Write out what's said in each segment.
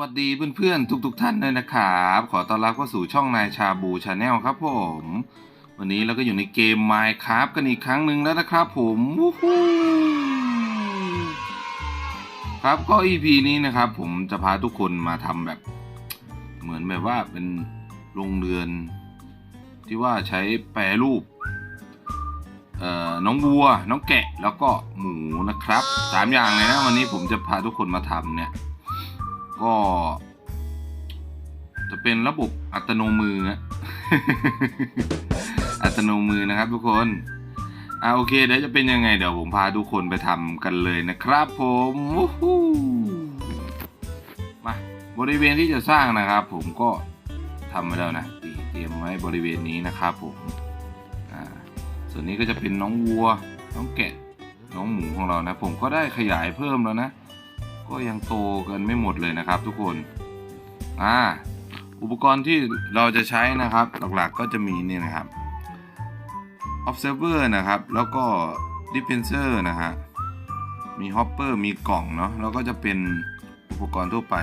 วัสดีเพื่อนๆ ทุกๆทท่านเลยนะครับ ขอต้อนรับเข้าสู่ช่องนายชาบูชาแนลครับผม วันนี้เราก็อยู่ในเกม Minecraft กันอีกครั้งหนึ่งแล้วนะครับผมวู้ฮู้ครับก็ EP นี้นะครับ ผมจะพาทุกคนมาทำแบบ เหมือนแบบว่าเป็นโรงเรือน ที่ว่าใช้แปรรูปเอ่อน้องวัว น้องแกะแล้วก็หมูนะครับสามอย่างเลยนะ วันนี้ผมจะพาทุกคนมาทำเนี่ย ก็ จะเป็นระบบอัตโนมือ อัตโนมือนะครับทุกคนอ่าโอเคเดี๋ยวจะเป็นยังไง เดี๋ยวผมพาทุกคนไปทำกันเลยนะครับผมมาบริเวณที่จะสร้างนะครับ ผมก็ทำไว้แล้วนะเตรียมไว้บริเวณนี้นะครับผมอ่าส่วนนี้ก็จะเป็นน้องวัว น้องแกะน้องหมูของเรานะ ผมก็ได้ขยายเพิ่มแล้วนะ ก็ยังโตกันไม่หมดเลยนะครับ ทุกคนอ่าอุปกรณ์ที่เราจะใช้นะครับหลักๆก็จะมีนี่นะครับ observer นะครับ แล้วก็ dispenser นะฮะมี hopper มีกล่องเนาะแล้วก็จะเป็นอุปกรณ์ทั่วไป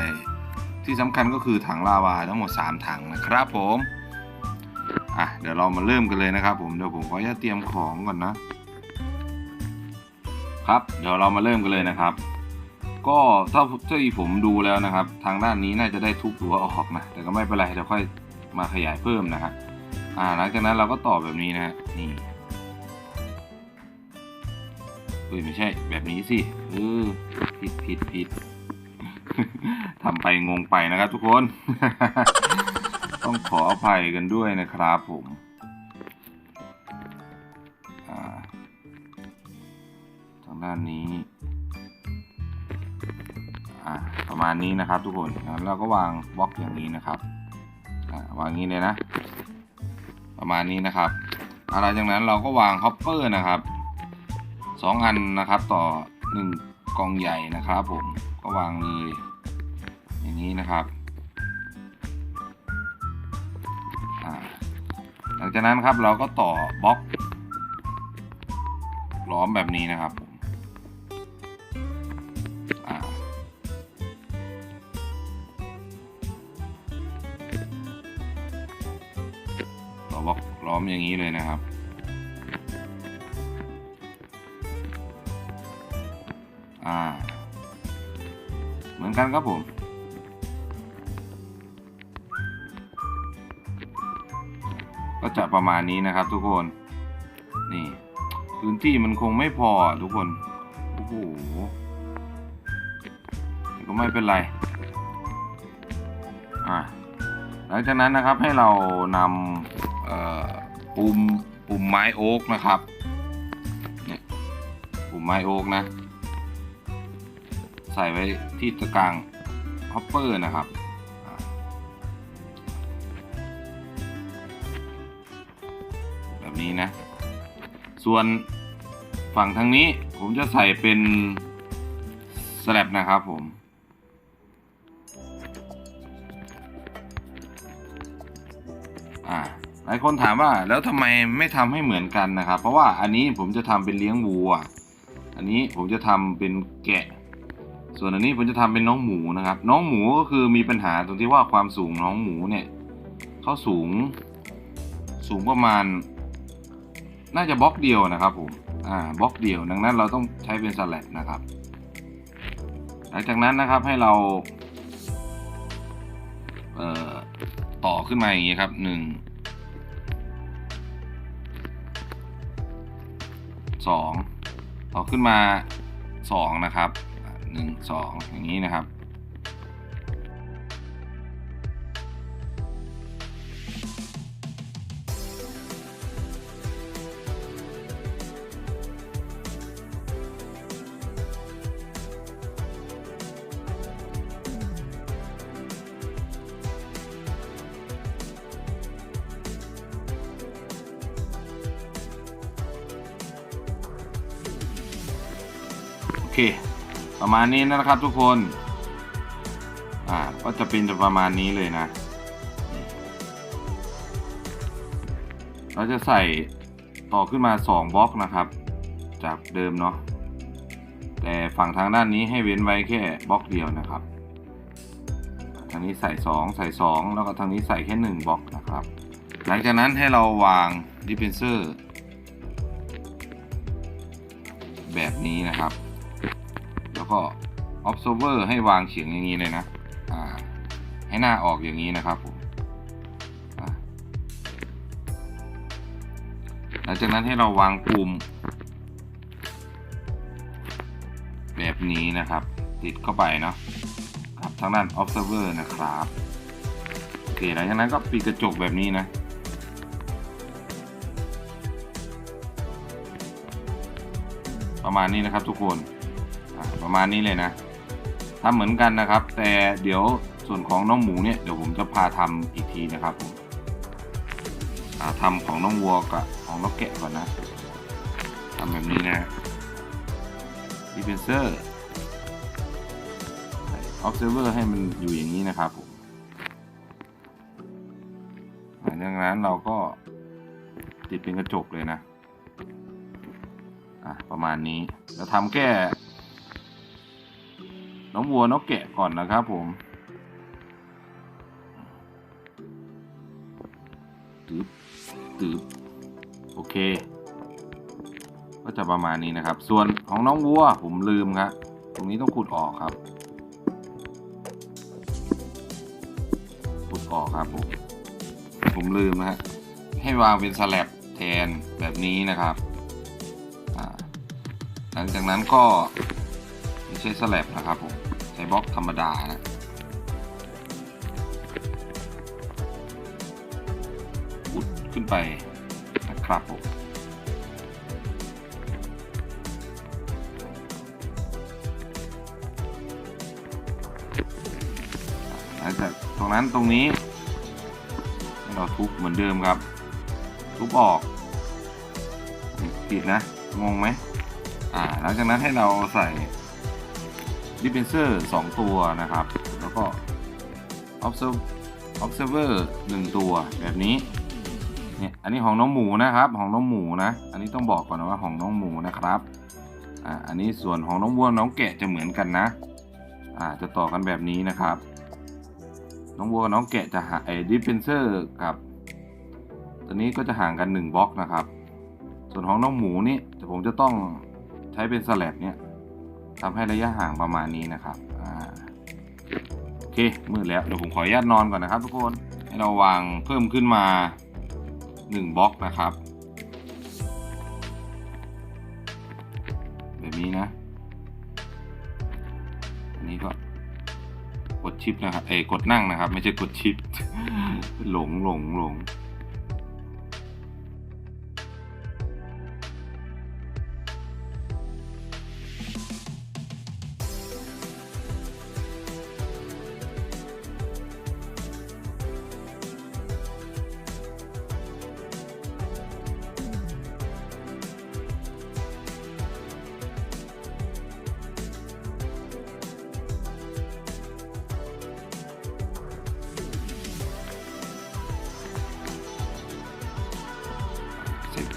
ที่สำคัญก็คือถังลาวาทั้งหมด 3 ถังนะครับผมอะเดี๋ยวเรามาเริ่มกันเลยนะครับ ผมเดี๋ยวผมขอจะเตรียมของก่อนนะครับ เดี๋ยวเรามาเริ่มกันเลยนะครับ ก็ถ้าที่ผมดูแล้วนะครับ ทางด้านนี้น่าจะได้ทุบรั้วออกนะ แต่ก็ไม่เป็นไรเดี๋ยวค่อยมาขยายเพิ่มนะฮะอ่าหลังจากนั้นเราก็ต่อแบบนี้นะฮะนี่เอ้ยไม่ใช่แบบนี้สิเออผิดผิดผิดทำไปงงไปนะครับทุกคน ต้องขออภัยกันด้วยนะครับผมทางด้านนี้ อ่าประมาณนี้นะครับทุกคนงั้นเราก็วางบล็อกอย่างนี้นะครับอ่าวางนี้เลยนะ ประมาณนี้นะครับอะไรจากนั้นเราก็วางฮอปเปอร์นะครับสองอันนะครับต่อหนึ่งกล่องใหญ่นะครับผมก็วางเลยอย่างนี้นะครับหลังจากนั้นครับเราก็ต่อบล็อกล้อมแบบนี้นะครับ มอย่างนี้เลยนะครับ อ่า เหมือนกันครับผมก็จะประมาณนี้นะครับทุกคน นี่ พื้นที่มันคงไม่พอทุกคน โอ้โหแต่ก็ไม่เป็นไร อ่าหลังจากนั้นนะครับให้เรานำ ปุ่มปุ่มไม้โอ๊กนะครับเนี่ยปุ่มไม้โอ๊กนะ ใส่ไว้ที่ตะกลางฮอปเปอร์นะครับแบบนี้นะ ส่วนฝั่งทางนี้ผมจะใส่เป็นสแลบนะครับผมอ่า ลายคนถามว่าแล้วทำไมไม่ทำให้เหมือนกันนะครับ เพราะว่าอันนี้ผมจะทำเป็นเลี้ยงวัว อันนี้ผมจะทำเป็นแกะ ส่วนอันนี้ผมจะทำเป็นน้องหมูนะครับ น้องหมูก็คือมีปัญหาตรงที่ว่าความสูงน้องหมูเนี่ยเขาสูงสูงประมาณ น่าจะบล็อกเดียวนะครับผมอ่าบล็อกเดียว ดังนั้นเราต้องใช้เป็นสแลดนะครับ หลังจากนั้นนะครับให้เราเอ่อต่อขึ้นมาอย่างนี้ครับหนึ่ง สองต่อขึ้นมาสองนะครับหนึ่งสองอย่างนี้นะครับ ประมาณนี้นะครับทุกคน อ่า ก็จะเป็นประมาณนี้เลยนะ เราจะใส่ต่อขึ้นมา 2บล็อกนะครับ จากเดิมเนาะ แต่ฝั่งทางด้านนี้ให้เว้นไว้แค่บล็อกเดียวนะครับ ทางนี้ใส่สองใส่สองแล้วก็ทางนี้ใส่แค่หนึ่งบล็อกนะครับ หลังจากนั้นให้เราวางดิเพนเซอร์แบบนี้นะครับ ก็ observer ให้วางเฉียงอย่างนี้เลยนะให้หน้าออกอย่างนี้นะครับผมหลังจากนั้นให้เราวางปุ่มแบบนี้นะครับ ติดเข้าไปเนาะครับทางด้าน observer นะครับโอเคหลังจากนั้นก็ปิดกระจกแบบนี้นะประมาณนี้นะครับทุกคน ประมาณนี้เลยนะทำเหมือนกันนะครับ แต่เดี๋ยวส่วนของน้องหมูเนี่ยเดี๋ยวผมจะพาทำอีกทีนะครับผมอ่าทำของน้องวัวกับของน้องแกะก่อนนะทำแบบนี้นะดิเฟนเซอร์ observer ให้มันอยู่อย่างนี้นะครับผมหลังจากนั้นเราก็ติดเป็นกระจกเลยนะ อะ ประมาณนี้ เราทำแค่ น้องวัวน้องแกะก่อนนะครับผม ตืบตืบโอเค ก็จะประมาณนี้นะครับ ส่วนของน้องวัวผมลืมครับ ตรงนี้ต้องขุดออกครับ ขุดออกครับผม ผมลืมนะฮะ ให้วางเป็นสลับแทนแบบนี้นะครับ หลังจากนั้นก็ ไม่ใช่สแลับนะครับผมใช้บล็อกธรรมดานะขุดขึ้นไปนะครับผมหลังจากตรงนั้นตรงนี้ให้เราทุบเหมือนเดิมครับ ทุบออกผิดนะ งงไหมอ่าหลังจากนั้นให้เราใส่ ดิเ p นเซอร์สองตัวนะครับ แล้วก็ observe observer หนึ่งตัวแบบนี้เนี่ยอันนี้ของน้องหมูนะครับของน้องหมูนะ อันนี้ต้องบอกก่อนนะว่าของน้องหมูนะครับอ่าอันนี้ส่วนของน้องวัวน้องแกะจะเหมือนกันนะอ่าจะต่อกันแบบนี้นะครับ น้องวัวกับน้องแกะจะหาไอ้ดิฟเฟนเซอร์กับ ตัวนี้ก็จะห่างกัน1บล็อกนะครับ ส่วนของน้องหมูนี่แต่ผมจะต้องใช้เป็นสแลบเนี่ย ทำให้ระยะห่างประมาณนี้นะครับโอเคมืดแล้วเดี๋ยวผมขออนุญาตนอนก่อนนะครับ ทุกคนให้เราวางเพิ่มขึ้นมา1บล็อกนะครับแบบนี้นะอันนี้ก็กดชิปนะครับเอ้กดนั่งนะครับ ไม่ใช่กดชิปหลงหลงหลง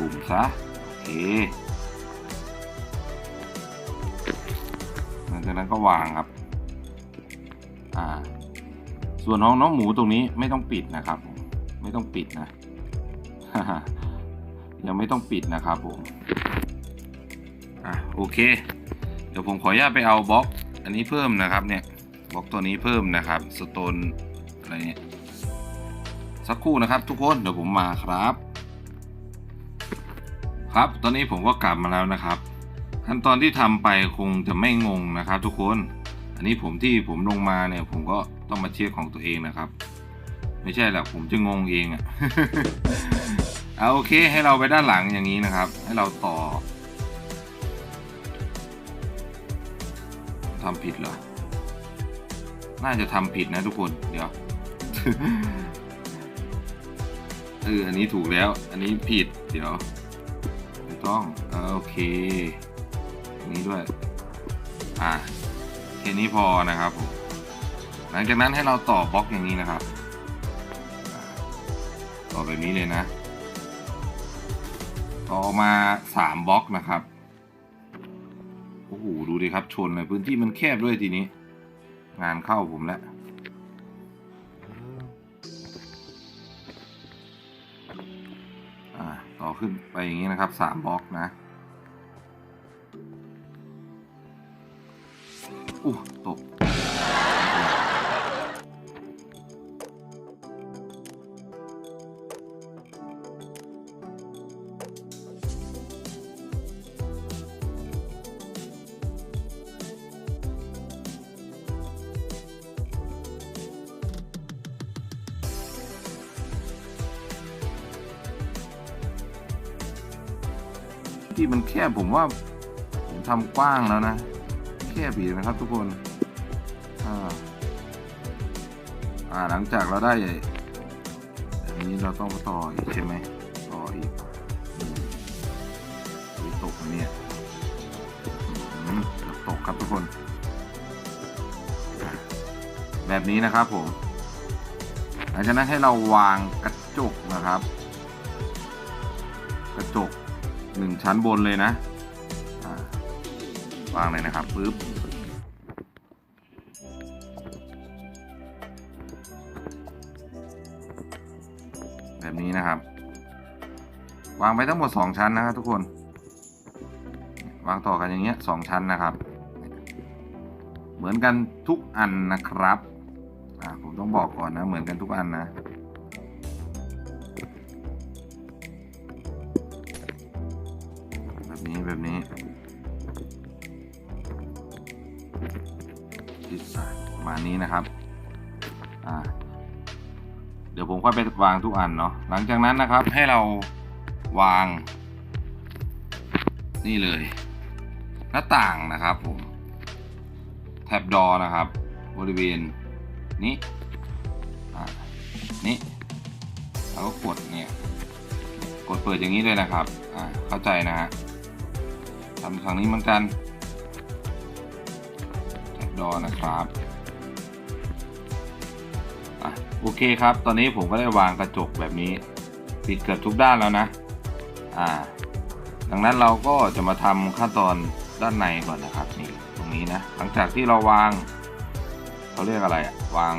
ปุ่มซะ โอเค หลังจากนั้นก็วางครับ อ่า ส่วนน้องน้องหมูตรงนี้ไม่ต้องปิดนะครับผมไม่ต้องปิดนะ ยังไม่ต้องปิดนะครับผม อะโอเค เดี๋ยวผมขออนุญาตไปเอาบล็อก อันนี้เพิ่มนะครับเนี่ย บล็อกตัวนี้เพิ่มนะครับ สโตนอะไรเนี่ยสักครู่นะครับทุกคนเดี๋ยวผมมาครับ ครับ ตอนนี้ผมก็กลับมาแล้วนะครับ ขั้นตอนที่ทำไปคงจะไม่งงนะครับ ทุกคน อันนี้ผมที่ผมลงมาเนี่ย ผมก็ต้องมาเช็คของตัวเองนะครับ ไม่ใช่หรอกผมจะงงเองอะ่ะเอาโอเคให้เราไปด้านหลังอย่างนี้นะครับ ให้เราต่อทำผิดเหรอ น่าจะทำผิดนะทุกคน เดี๋ยว เออ อันนี้ถูกแล้ว อันนี้ผิด เดี๋ยว ต้องโอเคนนี้ด้วยอ่าแค่นี้พอนะครับผมหลังจากนั้นให้เราต่อบล็อกอย่างนี้นะครับต่อแบบนี้เลยนะ ต่อมาสามบล็อกนะครับโอ้โหดูดิครับชนเลยพื้นที่มันแคบด้วยทีนี้ งานเข้าผมแล้ว่อขึ้นไปอย่างนี้นะครับสามบล็อกนะอู้ตก บผมว่า ผมทำกว้างแล้วนะ แคบอีกนะครับทุกคนอ่าอ่าหลังจากเราได้แบบนี้เราต้องต่ออีกใช่ไหมต่ออีกตกเนี่ยตกครับทุกคน แบบนี้นะครับผมหลังจากนั้นให้เราวางกระจกนะครับ กระจก หนึ่งชั้นบนเลยนะวางเลยนะครับปึ๊บแบบนี้นะครับ วางไปทั้งหมดสองชั้นนะครับทุกคน วางต่อกันอย่างเงี้ยสองชั้นนะครับ เหมือนกันทุกอันนะครับ อ่าผมต้องบอกก่อนนะ เหมือนกันทุกอันนะ แบบนี้แบบนี้ติดสายประมาณนี้นะครับอ่าเดี๋ยวผมค่อยไปวางทุกอันเนาะหลังจากนั้นนะครับให้เราวาง นี่เลย หน้าต่างนะครับผมแท็บดอนะครับ บริเวณนี้นี้แล้วก็กดเนี่ยกดเปิดอย่างนี้เลยนะครับ อ่า เข้าใจนะฮะ ทำครั้งนี้เหมือนกันแท็บดอนะครับอะโอเคครับ ตอนนี้ผมก็ได้วางกระจกแบบนี้ ปิดเกือบทุกด้านแล้วนะอ่าดังนั้นเราก็จะมาทำขั้นตอนด้านในก่อนนะครับนี่ตรงนี้นะ หลังจากที่เราวางเขาเรียกอะไรวาง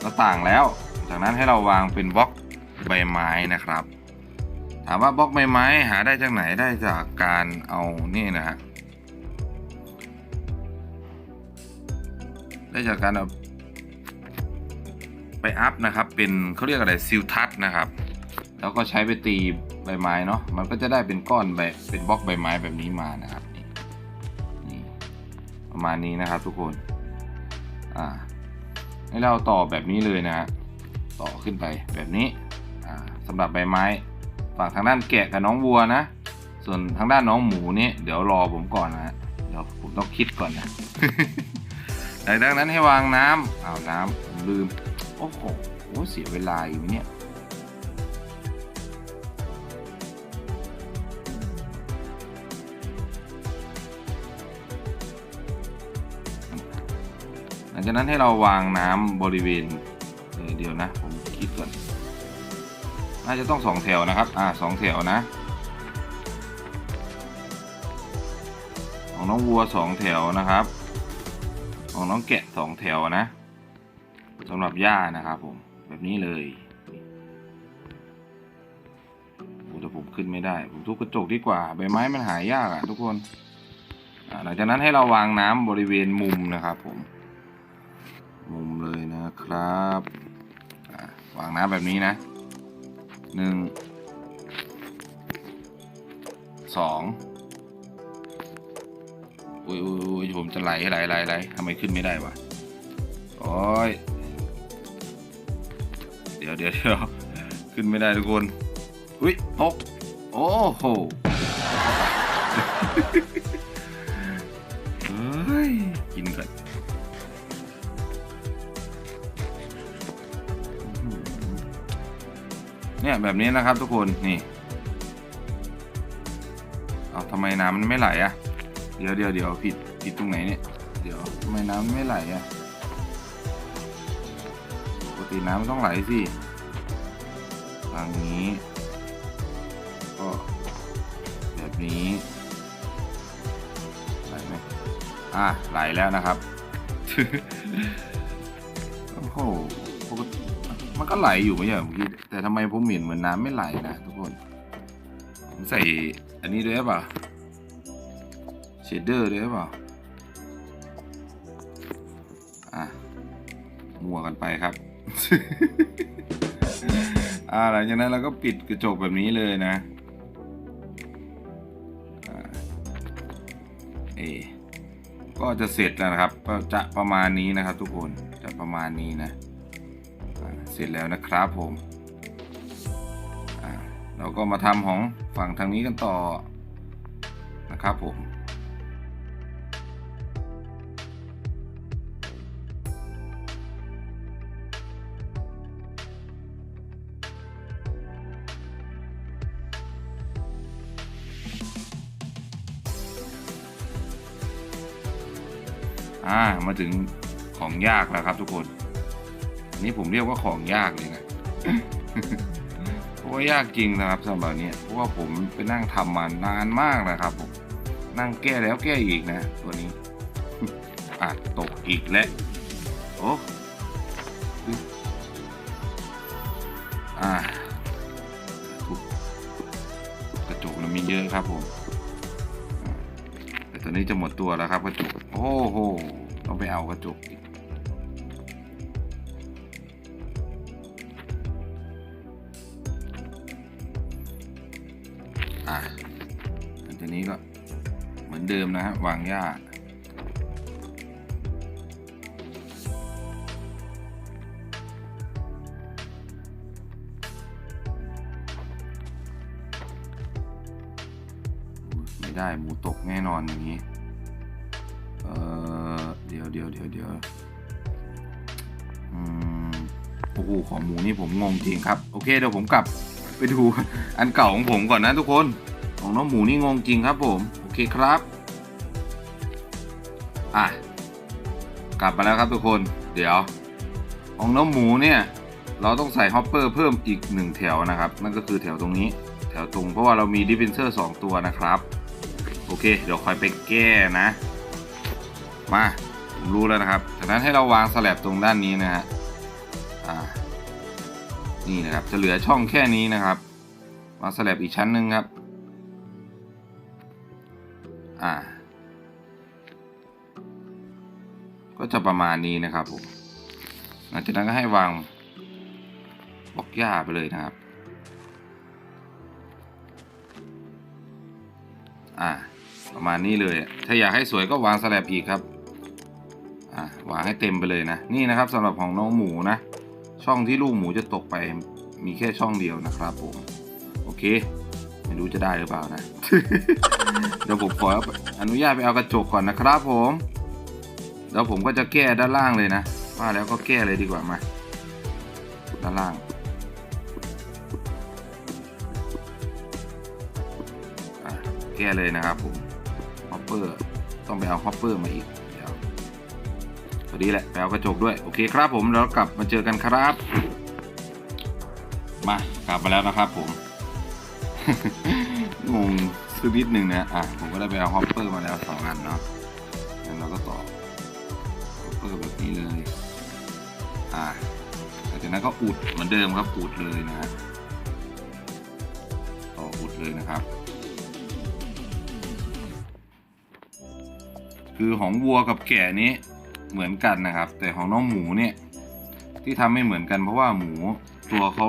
หน้าต่างแล้ว จากนั้นให้เราวางเป็นบล็อกใบไม้นะครับ ถามว่าบล็อกใบไม้หาได้จากไหนได้จากการเอานี่นะฮะได้จากการเอาไปอัพนะครับ เป็นเขาเรียกอะไรซิลทัชนะครับ แล้วก็ใช้ไปตีใบไม้เนาะมันก็จะได้เป็นก้อนใบเป็นบล็อกใบไม้แบบนี้มานะครับนี่นประมาณนี้นะครับทุกคนอ่าให้เราต่อแบบนี้เลยนะฮะต่อขึ้นไปแบบนี้อ่าสำหรับใบไม้ ฝั่งทางด้านแกะกับน้องวัวนะ ส่วนทางด้านน้องหมูนี่เดี๋ยวรอผมก่อนนะเดี๋ยวผมต้องคิดก่อนนะหลังจากนั้นให้วางน้ำอ้าน้ำผมลืม โอ้โหเสียเวลาอยู่เนี่ยหลังจากนั้นให้เราวางน้ำบริเวณเออเดี๋ยวนะ ผมคิดก่อน น่าจะต้องสองแถวนะครับ อ่าสองแถวนะ ของน้องวัวสองแถวนะครับ ของน้องแกะสองแถวนะสำหรับหญ้านะครับผมแบบนี้เลยโอ้แต่ผมขึ้นไม่ได้ ผมทุบกระจกดีกว่า ใบไม้มันหายากอะทุกคนอ่าหลังจากนั้นให้เราวางน้ำบริเวณมุมนะครับผม มุมเลยนะครับวางน้ำแบบนี้นะ หนึ่งสองอุ้ยอุ้ยอุ้ยผมจะไหลไหลไหลไหลทำไมขึ้นไม่ได้วะโอ้ยเดี๋ยวเดี๋ยวเดี๋ยวขึ้นไม่ได้ทุกคนอุ้ยตกโอ้โหเฮ้ยกินก่อน เนี่ยแบบนี้นะครับทุกคนนี่เอาทำไมน้ำมันไม่ไหลอะเดี๋ยวเดี๋ยวเดี๋ยวผิดผิดตรงไหนเนี่ยเดี๋ยวทำไมน้ำไม่ไหลอะปกติน้ำมันต้องไหลสิทางนี้ ก็แบบนี้ไหลไหมอะไหลแล้วนะครับ โอ้โห ก็ไหลอยู่ไม่ใช่เมื่อกี้แต่ทำไมผมเห็นเหมือนน้ำไม่ไหลนะทุกคนผมใส่อันนี้ด้วยหรือเปล่าเชดเดอร์ด้วยหรือเปล่าอะมัวกันไปครับ อ่าหลังจากนั้นเราก็ปิดกระจกแบบนี้เลยนะอ่าเอก็จะเสร็จแล้วนะครับ ก็จะประมาณนี้นะครับ ทุกคนจะประมาณนี้นะ เสร็จแล้วนะครับผมเราก็มาทำของฝั่งทางนี้กันต่อนะครับผมอ่ามาถึงของยากแล้วครับทุกคน อันนี้ผมเรียกว่าของยากเลยนะเพราะว่ายากจริงนะครับสำหรับนี้เพราะว่าผมไปนั่งทำมานานมากนะครับผมนั่งแก้แล้วแก้อีกนะ ตัวนี้อะตกอีกแล้วโอ้อ่าทุกกระจกมันมีเยอะครับผมแต่ตอนนี้จะหมดตัวแล้วครับกระจกโอ้โหต้องไปเอากระจก เดิมนะฮะวางหญ้าไม่ได้หมูตกแน่นอนอย่างนี้ เออเดี๋ยวเดี๋ยวเดี๋ยวเดี๋ยวอืมโอ้โหของหมูนี่ผมงงจริงครับ โอเคเดี๋ยวผมกลับไปดูอันเก่าของผมก่อนนะทุกคน ของน้องหมูนี่งงจริงครับผม โอเคครับ อะ กลับมาแล้วครับทุกคน เดี๋ยว ของน้องหมูเนี่ย เราต้องใส่ฮอปเปอร์เพิ่มอีกหนึ่งแถวนะครับ นั่นก็คือแถวตรงนี้ แถวตรงเพราะว่าเรามีดิฟเฟนเซอร์สองตัวนะครับ โอเค เดี๋ยวคอยไปแก้นะ มาผมรู้แล้วนะครับจากนั้นให้เราวางสแลบตรงด้านนี้นะฮะอ่า นี่นะครับ จะเหลือช่องแค่นี้นะครับ วางสแลบอีกชั้นหนึ่งครับ อ่า ก็จะประมาณนี้นะครับผมหลังจากนั้นก็ให้วางบล็อกหญ้าไปเลยนะครับ อ่า ประมาณนี้เลย ถ้าอยากให้สวยก็วางสแลบอีกครับ อ่าวางให้เต็มไปเลยนะ นี่นะครับสำหรับของน้องหมูนะ ช่องที่ลูกหมูจะตกไปมีแค่ช่องเดียวนะครับผม โอเค ไม่รู้จะได้หรือเปล่านะ เดี๋ยวผมขออนุญาตไปเอากระจกก่อนนะครับผม เดี๋ยวผมก็จะแก้ด้านล่างเลยนะว่าแล้วก็แก้เลยดีกว่ามา ด้านล่าง แก้เลยนะครับผมฮอปเปอร์ต้องไปเอาฮอปเปอร์มาอีกเดี๋ยวพอดีแหละไปเอากระจกด้วย โอเคครับผมแล้วกลับมาเจอกันครับ มากลับมาแล้วนะครับผมงงสักนิดหนึ่งนะอะผมก็ได้ไปเอาฮอปเปอร์มาแล้วสองอันเนาะ อะหลังจากนั้นก็อุดเหมือนเดิมครับอุดเลยนะฮะต่ออุดเลยนะครับ คือของวัวกับแกะนี้เหมือนกันนะครับ แต่ของน้องหมูเนี่ยที่ทำไม่เหมือนกันเพราะว่าหมูตัวเขา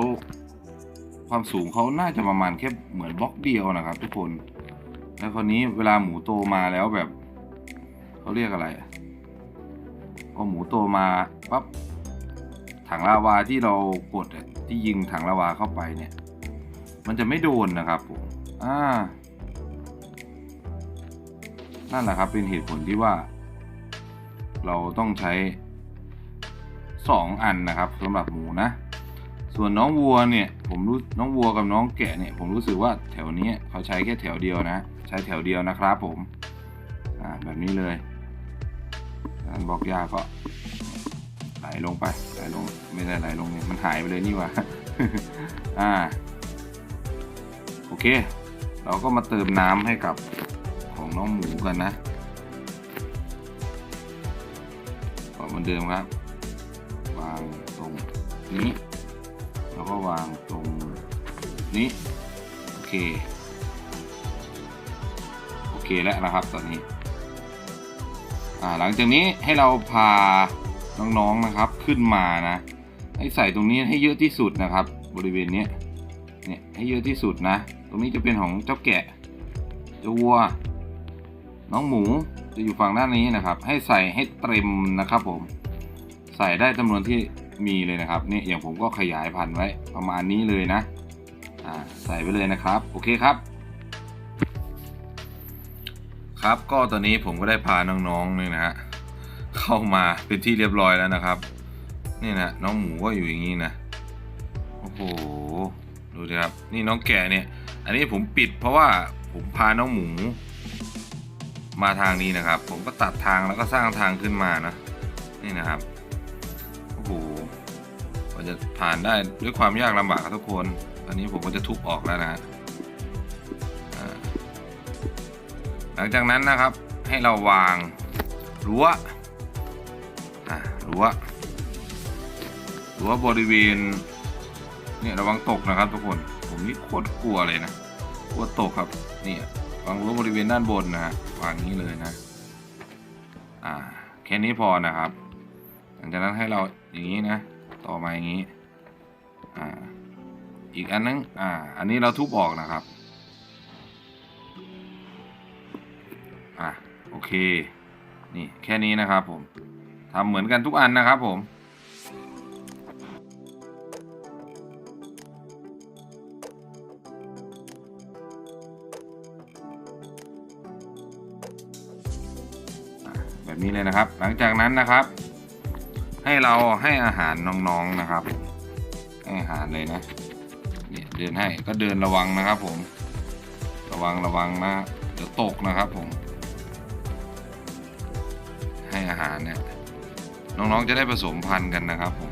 ความสูงเขาน่าจะประมาณแค่เหมือนบล็อกเดียวนะครับ ทุกคน แล้วคราวนี้เวลาหมูโตมาแล้วแบบเขาเรียกอะไรพอหมูโตมาปั๊บ ถังลาวาที่เรากดที่ยิงถังลาวาเข้าไปเนี่ย มันจะไม่โดนนะครับผมอ่านั่นแหละครับเป็นเหตุผลที่ว่า เราต้องใช้สองอันนะครับสำหรับหมูนะ ส่วนน้องวัวเนี่ย ผมรู้น้องวัวกับน้องแกะเนี่ย ผมรู้สึกว่าแถวนี้เขาใช้แค่แถวเดียวนะ ใช้แถวเดียวนะครับผมอ่าแบบนี้เลยอันบอกยาก็ ไหลลงไปไหลลงไม่ได้ไหลลงเนี่ยมันหายไปเลยนี่ว่าอ่าโอเค เราก็มาเติมน้ำให้กับของน้องหมูกันนะก็เหมือนเดิมครับ วางตรงนี้ แล้วก็วางตรงนี้ โอเค โอเคแล้วนะครับตอนนี้ อ่าหลังจากนี้ให้เราพา น้องๆนะครับขึ้นมานะ ให้ใส่ตรงนี้ให้เยอะที่สุดนะครับ บริเวณนี้เนี่ยให้เยอะที่สุดนะ ตรงนี้จะเป็นของเจ้าแกะเจ้าวัว น้องหมูจะอยู่ฝั่งด้านนี้นะครับ ให้ใส่ให้เต็มนะครับผม ใส่ได้จำนวนที่มีเลยนะครับนี่อย่างผมก็ขยายพันธุ์ไว้ประมาณนี้เลยนะอ่าใส่ไปเลยนะครับ โอเคครับ ครับก็ตอนนี้ผมก็ได้พาน้องๆเนี่ยนะฮะ เข้ามาเป็นที่เรียบร้อยแล้วนะครับ นี่นะน้องหมูก็อยู่อย่างนี้นะโอ้โหดูดิครับนี่น้องแกะเนี่ย อันนี้ผมปิดเพราะว่าผมพาน้องหมู มาทางนี้นะครับ ผมก็ตัดทางแล้วก็สร้างทางขึ้นมานะนี่นะครับโอ้โหกว่าจะผ่านได้ด้วยความยากลำบากครับทุกคนตอนนี้ผมก็จะทุบออกแล้วนะหลังจากนั้นนะครับให้เราวางรั้ว อ่ารั้วรั้วบริเวณเนี่ยระวังตกนะครับทุกคนผมนี่โคตรกลัวเลยนะกลัวตกครับนี่วางรั้วบริเวณด้านบนนะฮะวางนี้เลยนะอ่าแค่นี้พอนะครับ หลังจากนั้นให้เราอย่างนี้นะ ต่อมาอย่างนี้อ่าอีกอันนึงอ่าอันนี้เราทุบออกนะครับอะโอเค นี่แค่นี้นะครับผม ทำเหมือนกันทุกอันนะครับผม แบบนี้เลยนะครับ หลังจากนั้นนะครับ ให้เราให้อาหารน้องๆนะครับ ให้อาหารเลยนะเนี่ยเดินให้ก็เดินระวังนะครับผม ระวังระวังนะเดี๋ยวตกนะครับผม ให้อาหารเนี่ย น้องๆจะได้ผสมพันธุ์กันนะครับผม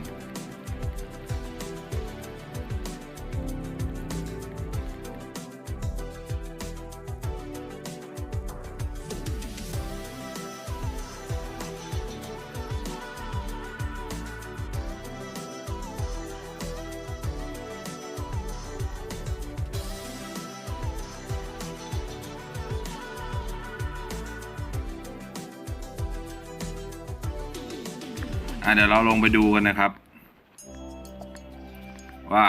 อะเดี๋ยวเราลงไปดูกันนะครับ ว่า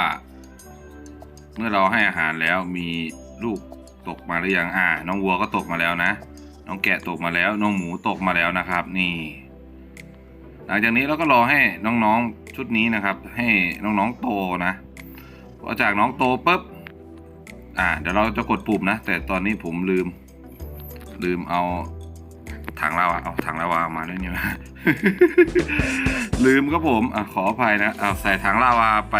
เมื่อเราให้อาหารแล้วมีลูกตกมาหรือยังอ่า น้องวัวก็ตกมาแล้วนะ น้องแกะตกมาแล้ว น้องหมูตกมาแล้วนะครับ นี่ หลังจากนี้เราก็รอให้น้องๆชุดนี้นะครับ ให้น้องๆโตนะพอจากน้องโตปุ๊บอ่าเดี๋ยวเราจะกดปุ่มนะ แต่ตอนนี้ผมลืม ลืมเอา ถังลาวาเอาถังลาวามาด้วยเนี่ยลืมครับผมอะขออภัยนะเอาใส่ถังลาวาไป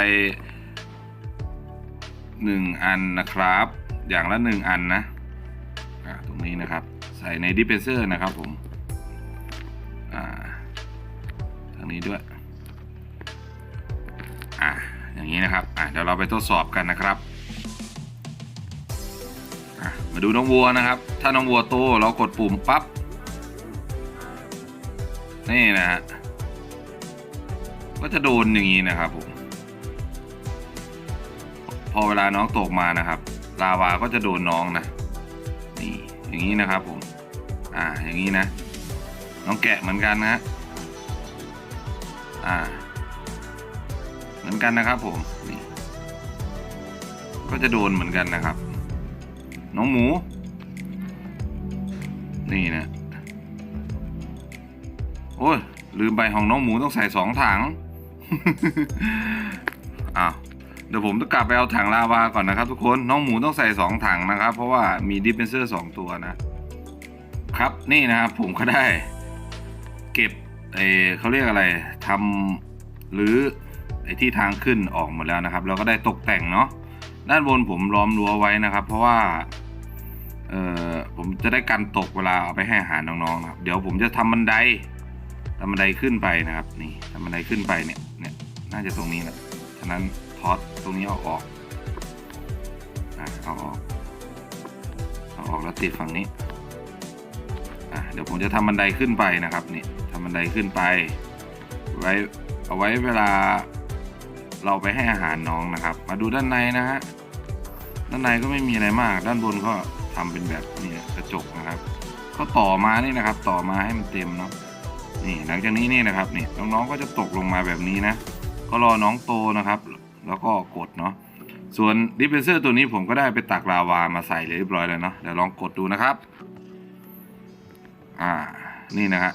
หนึ่งอันนะครับ อย่างละหนึ่งอันนะอ่าตรงนี้นะครับ ใส่ในดิเพนเซอร์นะครับผมอ่าทางนี้ด้วยอ่าอย่างนี้นะครับอ่าเดี๋ยวเราไปทดสอบกันนะครับมาดูน้องวัวนะครับ ถ้าน้องวัวโตเรากดปุ่มปั๊บ นี่นะฮะก็จะโดนอย่างนี้นะครับผมพอเวลาน้องตกมานะครับลาวาก็จะโดนน้องนะนี่อย่างนี้นะครับผม อ่าอย่างนี้นะ น้องแกะเหมือนกันนะอ่า เหมือนกันนะครับผมนี่ก็จะโดนเหมือนกันนะครับ น้องหมู นี่นะ โอ้ย ลืมไปของน้องหมูต้องใส่สองถัง อ้าวเดี๋ยวผมต้องกลับไปเอาถังลาวาก่อนนะครับทุกคนน้องหมูต้องใส่สองถังนะครับ เพราะว่ามีดิฟเฟนเซอร์สองตัวนะ ครับนี่นะครับผมก็ได้ เก็บเอเขาเรียกอะไรทำหรือไอที่ทางขึ้นออกหมดแล้วนะครับ เราก็ได้ตกแต่งเนาะด้านบนผมล้อมรั้วไว้นะครับ เพราะว่าเออผมจะได้กันตกเวลาเอาไปให้อาหารน้องๆนะครับ เดี๋ยวผมจะทำบันได ทำบันไดขึ้นไปนะครับนี่ทำบันไดขึ้นไปเนี่ยเนี่ยน่าจะตรงนี้แหละฉะนั้นทอดตรงนี้เอาออกอะเอาออกเอาออกแล้วติดฝั่งนี้อะเดี๋ยวผมจะทำบันไดขึ้นไปนะครับนี่ทำบันไดขึ้นไป ไว้เอาไว้เวลาเราไปให้อาหารน้องนะครับ มาดูด้านในนะฮะด้านในก็ไม่มีอะไรมาก ด้านบนก็ทำเป็นแบบนี่กระจกนะครับ ก็ต่อมานี่นะครับ ต่อมาให้มันเต็มเนาะ นี่หลังจากนี้นี่นะครับนี่น้องๆก็จะตกลงมาแบบนี้นะ ก็รอน้องโตนะครับ แล้วก็กดเนาะส่วนดิฟเฟนเซอร์ตัวนี้ผมก็ได้ไปตักลาวามาใส่เลยเรียบร้อยแล้วเนาะเดี๋ยวลองกดดูนะครับ อ่านี่นะฮะ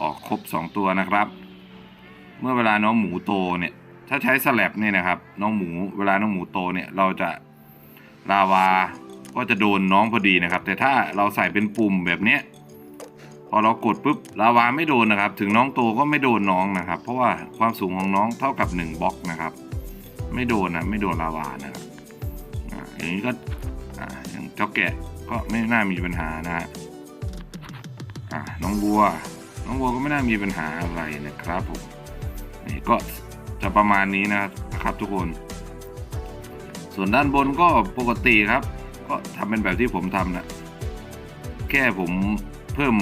ออกครบ 2 ตัวนะครับ เมื่อเวลาน้องหมูโตเนี่ยถ้าใช้สแลบเนี่ยนะครับ น้องหมูเวลาน้องหมูโตเนี่ยเราจะลาวาก็จะโดนน้องพอดีนะครับ แต่ถ้าเราใส่เป็นปุ่มแบบเนี้ย พอเรากดปุ๊บลาวาไม่โดนนะครับ ถึงน้องโตก็ไม่โดนน้องนะครับ เพราะว่าความสูงของน้องเท่ากับ 1บล็อกนะครับ ไม่โดนนะไม่โดนลาวานะครับอ่าอย่างนี้ก็อ่ย่างเจ้าแกะก็ไม่น่ามีปัญหานะฮะอ่าน้องวัว น้องวัวก็ไม่น่ามีปัญหาอะไรนะครับผมนี่ก็จะประมาณนี้นะครับทุกคน ส่วนด้านบนก็ปกติครับ ก็ทำเป็นแบบที่ผมทำนะแค่ผมเพิ่ม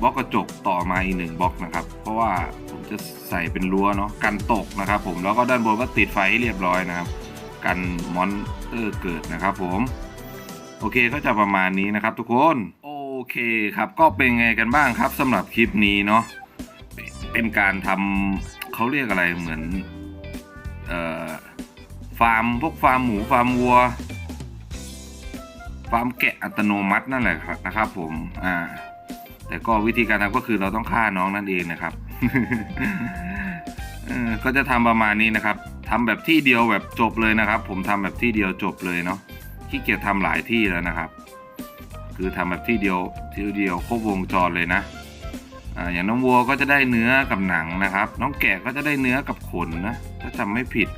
บล็อกกระจกต่อมาอีกหนึ่งบล็อกนะครับ เพราะว่าผมจะใส่เป็นรั้วเนาะกันตกนะครับ ผมแล้วก็ด้านบนก็ติดไฟให้เรียบร้อยนะครับ กันมอนเตอร์เกิดนะครับ ผมโอเคก็จะประมาณนี้นะครับ ทุกคนโอเคครับก็เป็นไงกันบ้างครับสำหรับคลิปนี้เนาะเป็นการทำเขาเรียกอะไรเหมือนเอ่อฟาร์มพวกฟาร์มหมูฟาร์มวัวฟาร์มแกะอัตโนมัตินั่นแหละครับนะครับผมอ่า แต่ก็วิธีการทำก็คือเราต้องฆ่าน้องนั่นเองนะครับก็จะทำประมาณนี้นะครับทำแบบที่เดียวแบบจบเลยนะครับ ผมทำแบบที่เดียวจบเลยเนาะขี้เกียจทำหลายที่แล้วนะครับ คือทำแบบที่เดียวที่เดียวครบวงจรเลยนะอ่าอย่างน้องวัวก็จะได้เนื้อกับหนังนะครับ น้องแกะก็จะได้เนื้อกับขนนะถ้าจำไม่ผิด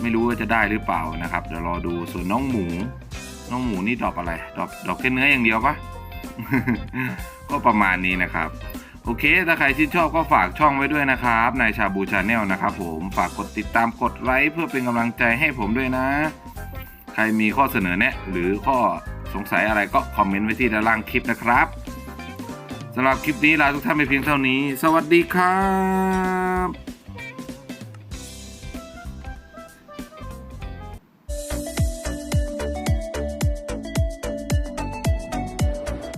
ไม่รู้ว่าจะได้หรือเปล่านะครับเดี๋ยวรอดูส่วนน้องหมู น้องหมูนี่ดอกอะไรดอกดอกแค่เนื้ออย่างเดียวปะ ก็ประมาณนี้นะครับ โอเค ถ้าใครชื่นชอบก็ฝากช่องไว้ด้วยนะครับนายชาบูชาแนลนะครับผมฝากกดติดตามกดไลค์เพื่อเป็นกำลังใจให้ผมด้วยนะ ใครมีข้อเสนอแนะ หรือข้อสงสัยอะไรก็คอมเมนต์ไว้ที่ด้านล่างคลิปนะครับสำหรับคลิปนี้ลาทุกท่านไปเพียงเท่านี้ สวัสดีครับ